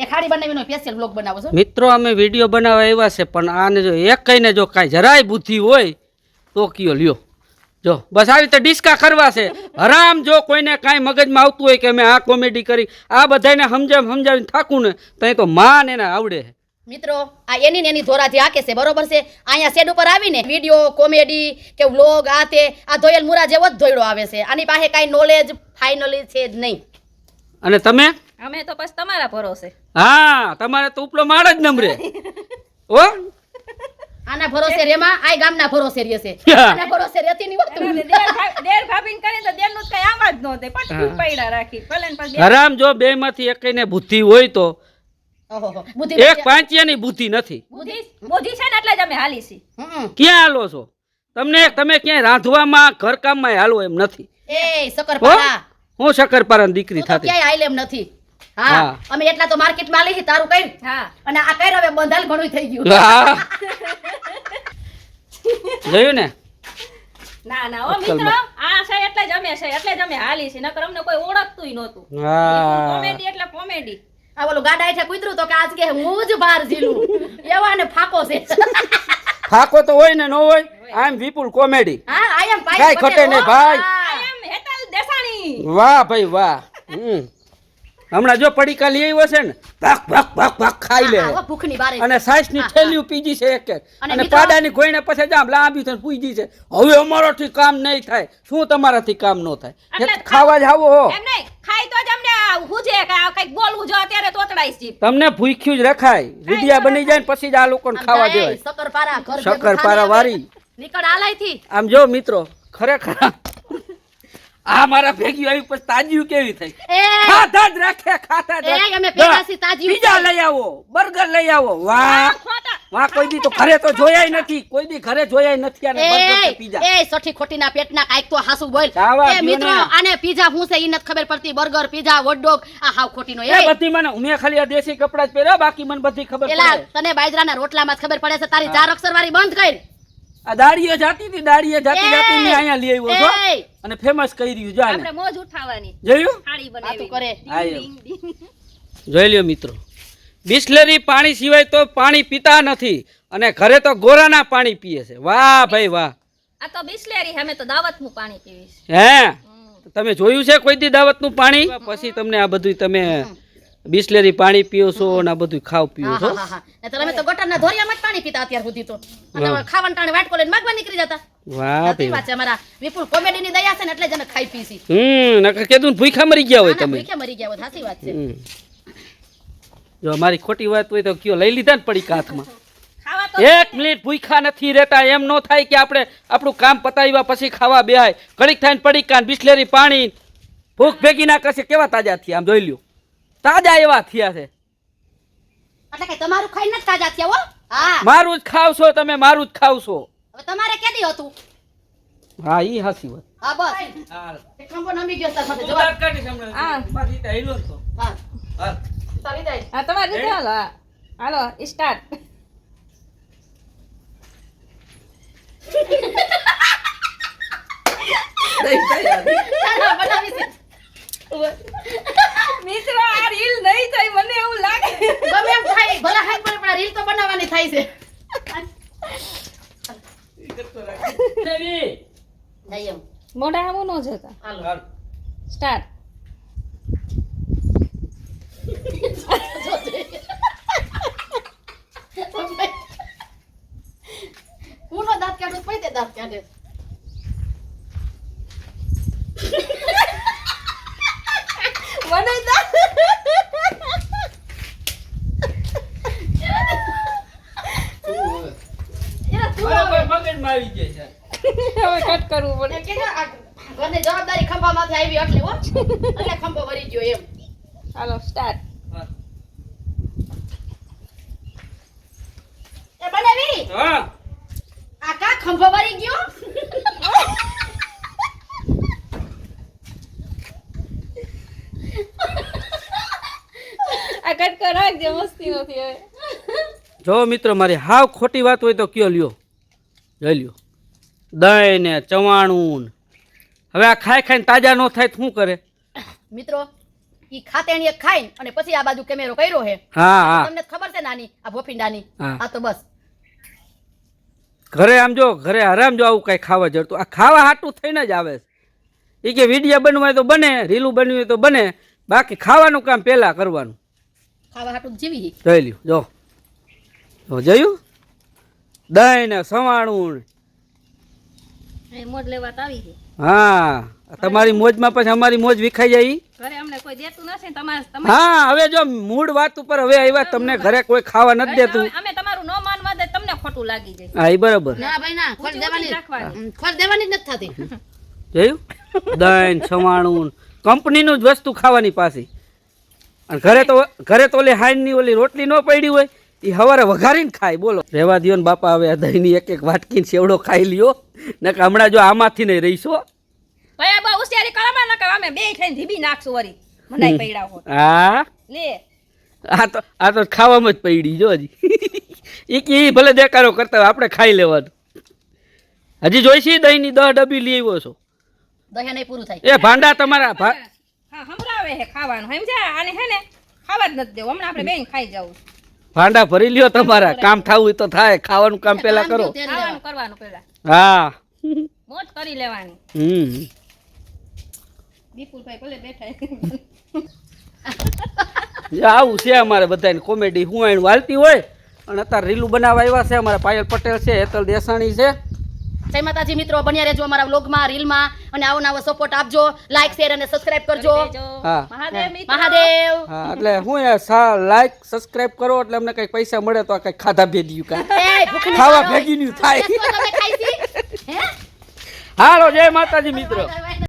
એ ખાડી બનાવીનો special blog બનાવો છો? મિત્રો અમે વીડિયો બનાવવા આવ્યા છે પણ આને જો એક કહીને જો કાંઈ જરાય બુદ્ધિ હોય તો કયો લ્યો. જો બસ આવી રીતે ડિસ્કા કરવા છે. હરામ જો કોઈને કાંઈ મગજમાં આવતું હોય કે મેં આ કોમેડી કરી આ બધાને સમજાવ સમજાવીને થાકું ને તો એ તો માન એને આવડે છે. મિત્રો આ એની ને એની ધોરાથી આકે છે બરોબર છે? અહીંયા શેડ ઉપર આવીને વીડિયો કોમેડી કે વ્લોગ આ તે આ ધોયેલ મુરા જેવો જ ધોયડો આવે છે. આની પાસે કાંઈ નોલેજ ફાઇનલી છે જ નહીં. અને તમે? અમે તો પછી તમારા ભરોસે. હા તમારે તો ઉપલો માળ જ નમરે. ઓ આના ભરોસે રેમાં આય ગામના ભરોસે રહે છે. આના ભરોસે રહેતી ની વાત દેર ભાભીન કરે કરીને તો દેરનું કઈ આવાજ ન થાય પટકું પૈડા રાખી ભલે પછી હરામ જો બે માંથી એકને બુદ્ધિ હોય તો એક પાંચિયાની બુદ્ધિ નથી. બુદ્ધિ છે ને એટલે જ અમે હાલી છીએ. ક્યાં હાલો છો? તમને તમે ક્યાંય રાંધવામાં ઘરકામમાં હાલો એમ નથી. એ શકરપારા હું શક્કરપારાની દીકરી થાતી થતી. ક્યાંય હાલ એમ નથી. હા. અમે એટલા તો માર્કેટમાં લઈ તારું કઈ હા. અને આ કઈ હવે બંધાલ ઘણું થઈ ગયું. જોયું ને? ના ના ઓ. મિત્રો આ છે એટલે જ અમે છે એટલે જ અમે હાલી છે નકર અમને કોઈ ઓળખતુંય નહોતું. કોમેડી એટલે કોમેડી આ ઓલું ગાડા હેઠે કૂતરું તો કે આજ કે હું જ બહાર જીલું એવા ને ફાકો છે. ફાકો તો હોય ને ન હોય આઈ એમ વિપુલ કોમેડી. હા આઈ એમ કાંઈ ઘટે ને ભાઈ. એમ હેતલ દેસાણી. વાહ ભાઈ વાહ. હમ. હમણાં જો પડીકા લઈ આવ્યો છે ને ભાગ ભાગ ભાગ ભાગ ખાઈ લે. ભૂખની બારે. અને સાઈસની થેલીઓ પીજી છે એક એક. અને પાડાની ગોઈને પછી જામ લાંબી થઈને પૂજી છે હવે અમારાથી કામ નહીં થાય. શું તમારાથી કામ ન થાય? ખાવા જ આવો એમ નહીં ખાઈ તો જ અમને હુજે કે આ બોલવું જો અત્યારે તોતડાઈશ જીભ. તમને ભૂખ્યું જ રખાય. વિડિયા બની જાય ને પછી જ આ લોકોને ખાવા દેવાય. શકરપારા ભેગું વાળી. નીકળ આલાયથી આમ જો મિત્રો ખરેખર આ મારા ભેગી આવી પછી તાજ્યું કેવી થઈ? ખાતા જ રાખે ખાતા જ અમે તાજીયું લઈ આવો બર્ગર લઈ આવો. વાહ! વાહ કોઈ દી તો ઘરે તો જોયાય નથી કોઈ દી ઘરે જોયાય નથી અને બર્ગર કે પીઝા એ સઠી ખોટીના પેટના કાઈક તો હાસુ બોલ. એ મિત્રો આને પીઝા હું છે ઈ નથી ખબર પડતી. બર્ગર પીઝા હોટડોગ આ હાવ ખોટીનો એ બધી મને ઉમે ખાલી આ દેશી કપડા જ પહેર્યા બાકી મને બધી ખબર પડે. તને બાજરાના રોટલામાં જ ખબર પડે છે તારી ચાર અક્ષર વાળી બંધ કર. આ દાડીએ જાતી હતી દાડીએ જાતી જાતી મેં અહીંયા લઈ આવ્યો છો અને ફેમસ કરી રહ્યું જો આપણે મોજ ઉઠાવવાની. જોયું? થાળી બનાવી. કરે. જોઈ લ્યો મિત્રો. બિસ્લેરી પાણી સિવાય તો પાણી પીતા નથી અને ઘરે તો ગોરાના પાણી પીએ છે. વાહ ભાઈ વાહ. આ તો બિસ્લેરી હમે તો દાવતનું પાણી પીવીશ હે? તમે જોયું છે કોઈ દી દાવતનું પાણી? પછી તમને આ બધું તમે બિસ્લેરી પાણી પીઓ છો આ બધું ખાવ પીઓ છો. તમે તો ગટરના ધોરિયામાં જ પાણી પીતા અત્યાર સુધી તો. અને ખાવાનું ટાણે વાટકો લઈને માગવા નીકળી જતા. વાહ સાચી વાત છે અમારા વિપુલ કોમેડી ની દયા છે ને એટલે જ અમે ખાઈ પીસી હમ નકર કીધું ભૂખા મરી ગયા હોય તમે. ભૂખ્યા મરી ગયા હોત, સાચી વાત છે. જો મારી ખોટી વાત હોય તો કયો લઈ લીધા ને પડી હાથમાં. એક મિનિટ ભૂખ્યા નથી રહેતા. એમ ન થાય કે આપણે આપણું કામ પતાવ્યા પછી ખાવા બેહાય. ઘડીક થાય ને પડી કાન બિસ્લેરી પાણી ભૂખ ભેગી ના કરશે. કેવા તાજા થયા? આમ જોઈ લ્યો. તાજા એવા થયા છે. એટલે કે તમારું ખાઈને જ તાજા થયા હો? હા. મારું જ ખાવશો તમે મારું જ ખાવશો. હવે તમારે કેદી હતું? હા ઈ હાસી વાત. હા બસ. એક ખંભો નમી ગયો તાર સાથે હા. જવાબ હા. ચાલી દે હા તમારી રીતે હાલો હાલો સ્ટાર્ટ ચાલો, બનાવી છે. મિત્રો આ રીલ નહીં થઈ મને એવું લાગે ગમે એમ થાય ભલે હાથ પડે પણ આ રીલ તો બનાવવાની થાય છે. મોઢા આવું ન જતા. હાલો. સ્ટાર્ટ નો દાંત કાઢું પછી તે દાંત કાઢે. મને એના તું હવે હવે કટ કરવું પડે. એ કીધું આ ઘરની જવાબદારી ખંભામાંથી આવી એટલે હો. એટલે ખંભો વળી ગયો એમ. હાલો સ્ટાર્ટ એ બનાવી? હા. આ કા ખંભો વળી ગયો? આ કટ કર રાખજે મસ્તી નથી હવે જો મિત્રો મારી હાવ ખોટી વાત હોય તો કયો લ્યો. જોઈ લ્યો. દહીં ને ચવાણું હવે આ ખાઈ ખાઈને તાજા ન થાય શું કરે? મિત્રો ઈ ખાતેણીએ ખાઈ અને પછી આ બાજુ કેમેરો કર્યો હે. હા હા. તમને ખબર છે નાની આ ભોફિંડાની આ તો બસ. ઘરે આમ જો ઘરે આરામ જો આવું કઈ ખાવા જડતું આ ખાવા હાટું થઈને જ આવે એ કે વીડિયો બનવું હોય તો બને રીલું બનવું તો બને બાકી ખાવાનું કામ પહેલા કરવાનું. ખાવા હાટું જીવી જોઈ લ્યો જો જોયું? દહીં ને સવાણું. મોજ લેવા આવી છે. હા તમારી મોજમાં પછી અમારી મોજ વિખાઈ જાય ઘરે અમને કોઈ દેતું નથી તમારે તમારે હા હવે જો મૂળ વાત ઉપર હવે આવ્યા તમને ઘરે કોઈ ખાવા નથી દેતું. અમે તમારું ન માનવા દે તમને ખોટું લાગી જાય. હા એ બરાબર. ના ભાઈ ના દેવાની દેવાની જ નથી થતી. જોયું? દહીં સવાણું. કંપનીનું જ વસ્તુ ખાવાની પાછી. અને ઘરે તો ઘરે તો ઓલી હાઈનની ઓલી રોટલી ન પડી હોય. એ હવારે વઘારીને ખાય બોલો. રહેવા દો ને બાપા હવે દહીંની એક એક વાટકીને સેવડો ખાઈ લ્યો. ને હમણાં જો આમાંથી નહીં રહીશો ભાઈ બહુ હોશિયારી કરવા ના અમે બે ખાઈને ધીબી નાખશું વરી મનાઈ પૈડા હો. હા? લે. આ તો આ તો ખાવામાં જ પડી જો હજી. એ કે ભલે દેકારો કરતા હોય, આપણે ખાઈ લેવાનું. હજી જોઈશી દહીંની દહ ડબ્બી લઈ આવ્યો છો. દહીં નહીં પૂરું થાય. એ ભાંડા તમારા હા હમરાવે હે ખાવાનું સમજ્યા? આને હે ને ખાવા જ નથી દેવું. હમણાં આપણે બેન ખાઈ જવું. ભાંડા ભરી લ્યો તમારા. કામ થવું હોય તો થાય. ખાવાનું કામ પેલા કરો. ખાવાનું કરવાનું પેલા. હા. મોજ કરી લેવાની. હમ. વિપુલભાઈ ભલે બેઠા આવું છે અમારે બધાને કોમેડી. હું વાલતી હોય. અને અત્યારે રીલું બનાવવા આવ્યા છે. અમારા પાયલ પટેલ છે હેતલ દેસાણી છે. જય માતાજી મિત્રો બન્યા રહેજો અમારા વ્લોગમાં રીલમાં અને આવો નવો સપોર્ટ આપજો. લાઈક શેર અને સબસ્ક્રાઇબ કરજો. મહાદેવ મહાદેવ. એટલે હું એ લાઈક સબસ્ક્રાઇબ કરો એટલે અમને કઈ પૈસા મળે તો કઈ ખાધા ભેગી કાંઈ. ખાવા ભેગી થાય? હાલો જય માતાજી મિત્રો.